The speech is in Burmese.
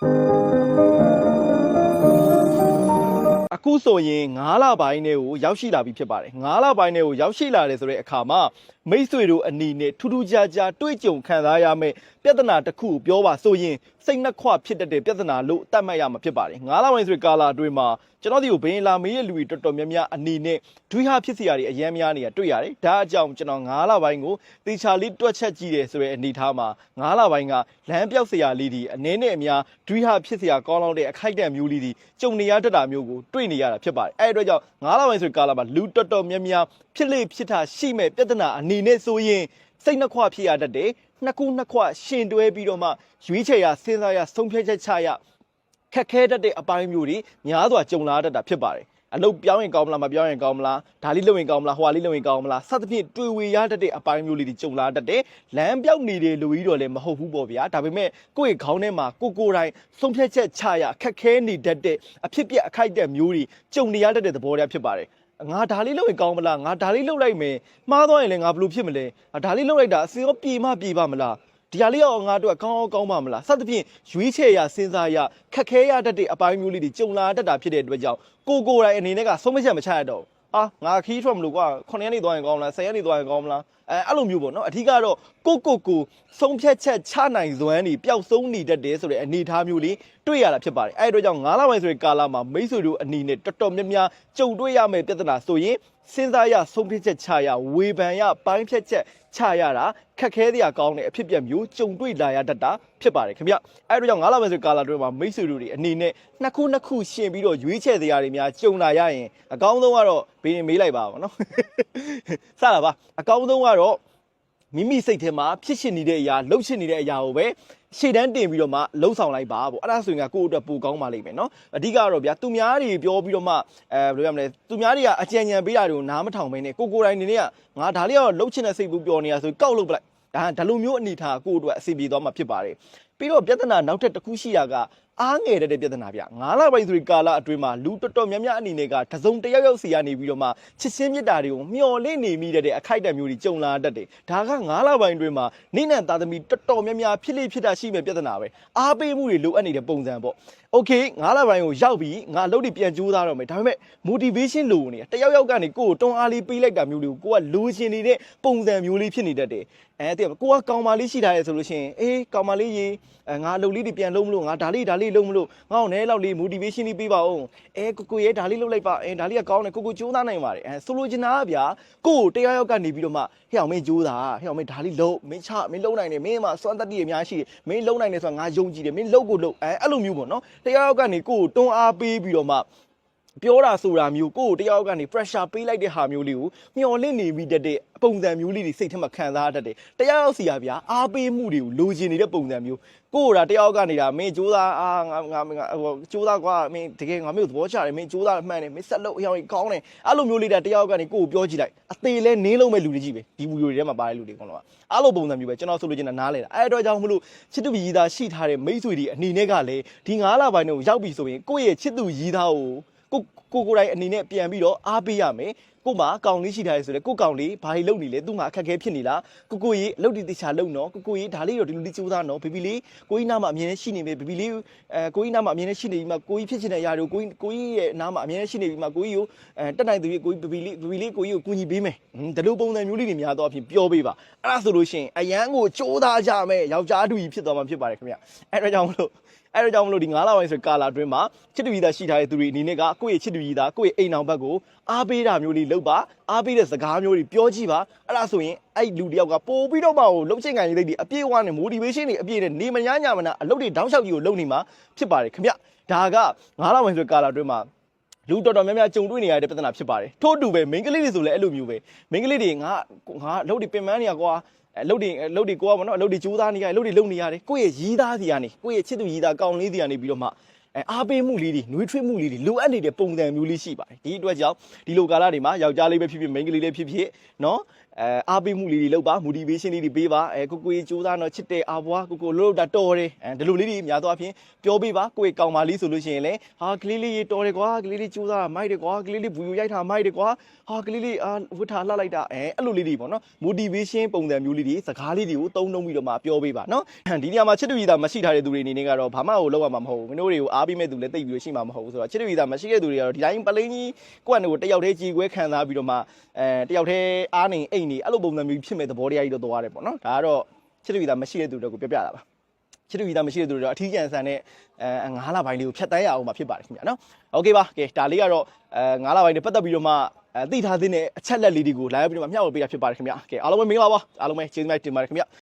အခုဆိုရင်9လပိုင်းနဲ့ကိုရောက်ရှိလာပြီဖြစ်ပါတယ်9လပိုင်းနဲ့ကိုရောက်ရှိလာတယ်ဆိုတဲ့အခါမှာမိတ်ဆွေတို့အနီနဲ့ထူးထူးခြားခြားတွေ့ကြုံခံစားရမယ့်ပြဿနာတစ်ခုကိုပြောပါဆိုရင်စိတ်နှက်ခွဖြစ်တတ်တဲ့ပြဿနာလို့သတ်မှတ်ရမှာဖြစ်ပါတယ်9လပိုင်းဆိုတဲ့ကာလအတွင်းမှာကျွန်တော်ဒီကိုဘင်းလာမေးရဲ့လူတွေတော်တော်များများအနီနဲ့ဒွိဟဖြစ်စရာတွေအများများနေတာတွေ့ရတယ်ဒါအကြောင်းကျွန်တော်9လပိုင်းကိုတေချာလေးတွက်ချက်ကြည့်တယ်ဆိုတဲ့အနေအထားမှာ9လပိုင်းကလမ်းပြောက်စရာလေးတွေအနေနဲ့အများဒွိဟဖြစ်စရာကောင်းလောက်တဲ့အခိုက်အတန့်မျိုးလေးတွေကြုံနေရတတ်တာမျိုးကိုတွေ့နေရတာဖြစ်ပါတယ်အဲ့ဒီအတွက်ကြောင့်9လပိုင်းဆိုတဲ့ကာလမှာလူတော်တော်များများဖြစ်လေဖြစ်တာရှိမဲ့ပြဿနာအနေနဲ့ဆိုရင်စိတ်နှခွဖြစ်ရတတ်တယ်နှစ်ခုနှစ်ခွရှင်တွဲပြီးတော့မှရွေးချယ်ရစဉ်းစားရဆုံးဖြတ်ချက်ချရခက်ခဲတတ်တဲ့အပိုင်းမျိုးတွေများစွာကြုံလာတတ်တာဖြစ်ပါတယ်အလုပ်ပြောင်းရင်ကောင်းမလားမပြောင်းရင်ကောင်းမလားဒါလေးလုပ်ရင်ကောင်းမလားဟိုဟာလေးလုပ်ရင်ကောင်းမလားစသဖြင့်တွေ့ဝေရတတ်တဲ့အပိုင်းမျိုးလေးတွေကြုံလာတတ်တယ်လမ်းပြောက်နေတယ်လူကြီးတော့လည်းမဟုတ်ဘူးပေါ့ဗျာဒါပေမဲ့ကိုယ့်ရဲ့ခေါင်းထဲမှာကိုကိုယ်တိုင်ဆုံးဖြတ်ချက်ချရခက်ခဲနေတတ်တဲ့အဖြစ်ပြက်အခိုက်အတန့်မျိုးတွေကြုံနေရတတ်တဲ့သဘောတရားဖြစ်ပါတယ် ငါဒါလေးလုပ်ရင်ကောင်းမလားငါဒါလေးလုပ်လိုက်မယ်မှားသွားရင်လည်းငါဘယ်လိုဖြစ်မလဲအာဒါလေးလုပ်လိုက်တာအစင်ရောပြေမပြေပါမလားဒီဟာလေးရောငါတို့ကကောင်းအောင်ကောင်းပါမလားစသဖြင့်ရွေးချယ်ရစဉ်းစားရခက်ခဲရတတ်တဲ့အပိုင်းမျိုးလေးတွေကြုံလာတတ်တာဖြစ်တဲ့အတွက်ကြောင့်ကိုကိုယ်တိုင်အနေနဲ့ကဆုံးမချက်မချရတော့ဘူးအာငါခီးထွက်မလို့ကွာ9ရက်နေသွားရင်ကောင်းမလား10ရက်နေသွားရင်ကောင်းမလားအဲအဲ့လိုမျိုးပေါ့နော်အထူးကတော့ကိုကိုကိုဆုံးဖြတ်ချက်ချနိုင်စွမ်းနေပျောက်ဆုံးနေတတ်တယ်ဆိုတဲ့အနေအထားမျိုးလေး တွေ့ရတာဖြစ်ပါတယ်အဲ့ဒီအတွက်ကြောင့်9လပိုင်းဆိုတဲ့ကာလမှာမိတ်ဆွေတို့အနေနဲ့တော်တော်များများကြုံတွေ့ရမယ့်ပြဿနာဆိုရင်စဉ်းစားရဆုံးဖြတ်ချက်ချရဝေဖန်ရပိုင်းဖြတ်ချက်ချရတာခက်ခဲစရာကောင်းတဲ့အဖြစ်အပျက်မျိုးကြုံတွေ့လာရတတ်တာဖြစ်ပါတယ်ခင်ဗျအဲ့ဒီတော့9လပိုင်းဆိုကာလာတွဲမှာမိတ်ဆွေတို့တွေအနေနဲ့နှစ်ခုနှစ်ခုရှင်ပြီးတော့ရွေးချယ်စရာတွေများကြုံလာရရင်အကောင်းဆုံးကတော့ဘေးရင်မေးလိုက်ပါပါနော်စတာပါအကောင်းဆုံးကတော့ မိမိစိတ်ထဲမှာဖြစ်ရှင်နေတဲ့အရာလှုပ်ရှင်နေတဲ့အရာကိုပဲရှေ့တန်းတင်ပြီးတော့မှလှုပ်ဆောင်လိုက်ပါပေါ့အဲ့ဒါဆိုရင်ကကိုယ့်အတွက်ပိုကောင်းပါလိမ့်မယ်နော်အဓိကတော့ဗျာသူများတွေပြောပြီးတော့မှအဲဘယ်လိုရမလဲသူများတွေကအကြံဉာဏ်ပေးတာတွေကိုနားမထောင်ဘဲနဲ့ကိုကိုယ်တိုင်နေနေကငါဒါလေးကတော့လှုပ်ချင်တဲ့စိတ်ဘူးပြောနေရဆိုကောက်လုပ်ပလိုက်ဒါဒါလိုမျိုးအနေထားကိုယ့်အတွက်အစီပြေသွားမှာဖြစ်ပါတယ် ပြီးတော့ပြဿနာနောက်ထပ်တစ်ခုရှိတာကအားငယ်တဲ့ပြဿနာဗျ9လပိုင်းဆိုဒီကာလအတွင်းမှာလူတော်တော်များများအနေနဲ့ကတစုံတစ်ယောက်ယောက်စီကနေပြီးတော့မှချစ်ချင်းမြတ်တာတွေကိုမျှော်လင့်နေမိတဲ့အခိုက်အတန့်မျိုးတွေကြုံလာတတ်တယ်ဒါက9လပိုင်းအတွင်းမှာနိနဲ့သားသမီးတော်တော်များများဖြစ်လိဖြစ်တာရှိမဲ့ပြဿနာပဲအားပေးမှုတွေလိုအပ်နေတဲ့ပုံစံပေါ့ okay 9လပိုင်းကိုရောက်ပြီးငါအလုပ်တွေပြန်ကြိုးစားတော့မယ်ဒါပေမဲ့ motivation လိုနေတယောက်ယောက်ကနေကိုယ်ကိုတွန်းအားလေးပေးလိုက်တာမျိုးတွေကိုကိုကလိုချင်နေတဲ့ပုံစံမျိုးလေးဖြစ်နေတတ်တယ်အဲတည်းကိုကကောင်မလေးရှိထားရဲဆိုလို့ရှိရင်အေးကောင်မလေးရေအဲငါအလုပ်လေးတွေပြန်လုပ်မလို့ငါဒါလေးဒါလေးလုပ်မလို့ငါ့ကိုနဲလောက်လေး motivation လေးပေးပါဦးအဲကိုကိုရဲဒါလေးလုပ်လိုက်ပါအဲဒါလေးကကောင်းတယ်ကိုကိုကြိုးစားနိုင်ပါတယ်အဲဆိုလိုချင်တာကဗျာကိုကိုတယောက်ယောက်ကနေပြီးတော့မှဟဲ့အောင်မင်းကြိုးစားဟဲ့အောင်မင်းဒါလေးလုပ်မင်းချမင်းလုပ်နိုင်တယ်မင်းမှာစွမ်းတတ္တိအများရှိတယ်မင်းလုပ်နိုင်တယ်ဆိုတာငါယုံကြည်တယ်မင်းလုပ်ကိုလုပ်အဲအဲ့လိုမျိုးပေါ့နော်တယောက်ယောက်ကနေကိုကိုတွန်းအားပေးပြီးတော့မှ ပြောတာဆိုတာမျိုးကိုယ့်ကိုတယောက်ကနေ pressure ပေးလိုက်တဲ့ဟာမျိုးလေးကိုမျော်လင့်နေမိတတ်တဲ့ပုံစံမျိုးလေးတွေစိတ်ထဲမှာခံစားတတ်တယ်။တယောက်ယောက်စီရဗျာအားပေးမှုတွေကိုလိုချင်နေတဲ့ပုံစံမျိုးကိုယ့်ကိုယ်တာတယောက်ကနေဒါမင်းစူးစားအာငါငါငါဟိုစူးစားကွာမင်းတကယ်ငါမျိုးသဘောချတယ်မင်းစူးစားမှန်တယ်မင်းဆက်လုပ်အရောင်ကောင်းတယ်အဲ့လိုမျိုးလေးတာတယောက်ကနေကိုယ့်ကိုပြောကြည့်လိုက်အသေးလဲနင်းလုံးမဲ့လူတွေကြီးပဲဒီဗီဒီယိုတွေထဲမှာပါတဲ့လူတွေအကုန်လုံးကအဲ့လိုပုံစံမျိုးပဲကျွန်တော်ဆိုလိုချင်တာနားလဲတာအဲ့အတွက်ကြောင့်မလို့ချစ်သူရည်သားရှိထားတဲ့မိတ်ဆွေတွေအနေနဲ့ကလည်းဒီ9လပိုင်းတော့ရောက်ပြီဆိုရင်ကိုယ့်ရဲ့ချစ်သူရည်သားကို ကိုကိုကိုယ်တိုင်အနေနဲ့ပြန်ပြီးတော့အားပေးရမယ်ကို့မှာကောင်လေးရှိထားရဆိုတော့ကိုကောင်လေးဘာလို့လုပ်နေလဲသူ့မှာအခက်အခဲဖြစ်နေလားကိုကိုကြီးအလုပ်ဒီတခြားလုပ်နော်ကိုကိုကြီးဒါလေးတော့ဒီလိုလေးစူးစမ်းနော်ဘေဘီလေးကိုကြီးနားမှာအမြင်နဲ့ရှိနေပြီဘေဘီလေးအဲကိုကြီးနားမှာအမြင်နဲ့ရှိနေပြီးမှကိုကြီးဖြစ်ချင်တဲ့အရာတွေကိုကိုကြီးကိုကြီးရဲ့နားမှာအမြင်နဲ့ရှိနေပြီးမှကိုကြီးကိုအဲတက်နိုင်သူကြီးကိုကြီးဘေဘီလေးဘေဘီလေးကိုကြီးကိုကူညီပေးမယ်ဟွန်းဒီလိုပုံစံမျိုးလေးတွေများတော့အဖြစ်ပြောပေးပါအဲ့ဒါဆိုလို့ရှိရင်အရန်ကိုစူးသားကြမယ်ယောက်ျားတူကြီးဖြစ်သွားမှာဖြစ်ပါတယ်ခင်ဗျအဲ့ဒါကြောင့်မလို့ အဲ့ဒါကြောင့်မလို့ဒီ9လပိုင်းဆိုကာလာအတွင်းမှာချစ်တူကြီးသားရှိထားတဲ့သူတွေအနေနဲ့ကကိုယ့်ရဲ့ချစ်တူကြီးသားကိုယ့်ရဲ့အိမ်အောင်ဘက်ကိုအားပေးတာမျိုးလေးလုပ်ပါအားပေးတဲ့စကားမျိုးတွေပြောကြည့်ပါအဲ့ဒါဆိုရင်အဲ့လူတယောက်ကပို့ပြီးတော့မှဟိုလှုပ်ချင်ကန်ရေးလေးတွေအပြည့်အဝနဲ့ motivation တွေအပြည့်နဲ့နေမညာညာမနာအလုပ်တွေတောင်းလျှောက်ကြီးကိုလုပ်နေမှာဖြစ်ပါတယ်ခင်ဗျဒါက9လပိုင်းဆိုကာလာအတွင်းမှာလူတော်တော်များများကြုံတွေ့နေရတဲ့ပြဿနာဖြစ်ပါတယ်ထို့အတူပဲမိန်းကလေးတွေဆိုလည်းအဲ့လိုမျိုးပဲမိန်းကလေးတွေငါငါအလုပ်တွေပင်ပန်းနေရကွာ အဲလှုပ်တွေလှုပ်တွေကိုကပေါ့နော်လှုပ်တွေကြိုးစားနေရတယ်လှုပ်တွေလှုပ်နေရတယ်ကိုယ့်ရဲ့ရီးသားစီကနေကိုယ့်ရဲ့ချစ်သူရီးသားကောင်းလေးစီကနေပြီးတော့မှအဲအားပေးမှုလေးတွေနှွေးထွေးမှုလေးတွေလိုအပ်နေတဲ့ပုံစံမျိုးလေးရှိပါတယ်ဒီအတွက်ကြောင့်ဒီလိုကာလတွေမှာယောက်ျားလေးပဲဖြစ်ဖြစ်မိန်းကလေးလေးဖြစ်ဖြစ်နော် အဲအားပေးမှုလေးတွေလုပ်ပါ motivation လေးတွေပေးပါအဲကိုကိုကြီးစူးစမ်းတော့ချစ်တဲ့အာဘွားကိုကိုလှုပ်တာတော်တယ်အဲဒီလိုလေးတွေများသောအားဖြင့်ပြောပေးပါကိုယ့်ကောင်မလေးဆိုလို့ရှိရင်လည်းဟာကလေးလေးရေတော်တယ်ကွာကလေးလေးစူးစမ်းမိုက်တယ်ကွာကလေးလေးဘူယူရိုက်တာမိုက်တယ်ကွာဟာကလေးလေးအာဝတ်ထားလှလိုက်တာအဲအဲ့လိုလေးတွေပေါ့နော် motivation ပုံစံမျိုးလေးတွေစကားလေးတွေကိုတုံးတုံးပြီးတော့မှပြောပေးပါနော်ဒီနေရာမှာချစ်တူရည်သားမရှိထားတဲ့သူတွေအနေနဲ့ကတော့ဘာမှကိုလောက်ရမှာမဟုတ်ဘူးမင်းတို့တွေကိုအားပေးမဲ့သူလည်းတိတ်ပြီးတော့ရှိမှာမဟုတ်ဘူးဆိုတော့ချစ်တူရည်သားမရှိတဲ့သူတွေကတော့ဒီတိုင်းပလိန်ကြီးကိုယ့်အနေကိုတယောက်တည်းကြည်ခွဲခံစားပြီးတော့မှအဲတယောက်တည်းအားနေအိတ်နေအဲ့လိုပုံစံမျိုးဖြစ်မဲ့သဘောတရားကြီးတော့သွားရတယ်ပေါ့နော်ဒါကတော့ချစ်တူရည်သားမရှိတဲ့သူတွေကိုပြောပြတာပါ ချစ်တူကြီးသားမရှိတဲ့သူတွေတော့အထီးကျန်ဆန်တဲ့အဲငါးလပိုင်းလေးကိုဖြတ်တန်းရအောင်မှာဖြစ်ပါတယ်ခင်ဗျာနော်โอเคပါကဲဒါလေးကတော့အဲငါးလပိုင်းနဲ့ပတ်သက်ပြီးတော့မှအဲသိထားသင့်တဲ့အချက်လက်လေးတွေကိုလာရောက်ပြီးတော့မှမျှဝေပေးတာဖြစ်ပါတယ်ခင်ဗျာကဲအားလုံးပဲမင်္ဂလာပါအားလုံးပဲကျေးဇူးများတင်ပါတယ်ခင်ဗျာ